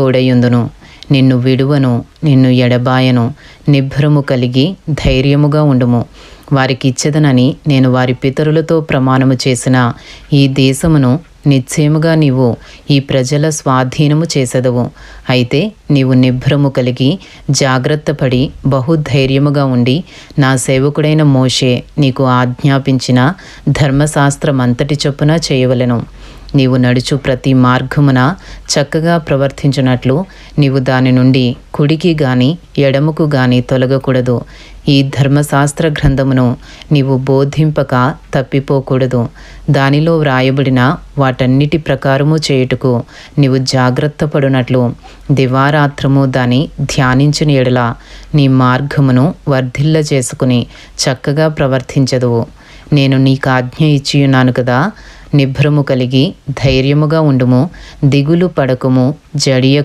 తోడయుందును నిన్ను విడువను నిన్ను ఎడబాయను నిభ్రము కలిగి ధైర్యముగా ఉండుము. వారికిచ్చెదనని నేను వారి పితరులతో ప్రమాణము చేసిన ఈ దేశమును నిశ్చయముగా నీవు ఈ ప్రజల స్వాధీనము చేసెదవు. అయితే నీవు నిభ్రము కలిగి జాగ్రత్తపడి బహుధైర్యముగా ఉండి నా సేవకుడైన మోషే నీకు ఆజ్ఞాపించిన ధర్మశాస్త్రమంతటి చొప్పున చేయవలెను. నీవు నడుచు ప్రతి మార్గమున చక్కగా ప్రవర్తించినట్లు నీవు దాని నుండి కుడికి గాని ఎడముకు గాని తొలగకూడదు. ఈ ధర్మశాస్త్ర గ్రంథమును నీవు బోధింపక తప్పిపోకూడదు. దానిలో వ్రాయబడిన వాటన్నిటి ప్రకారము చేయుటకు నీవు జాగ్రత్త పడునట్లు దివారాత్రము దాని ధ్యానించిన ఎడల. నీ మార్గమును వర్ధిల్ల చేసుకుని చక్కగా ప్రవర్తించదువు. నేను నీకు ఆజ్ఞ ఇచ్చియున్నాను కదా. నిభ్రము కలిగి ధైర్యముగా ఉండుము. దిగులు పడకుము. జడియ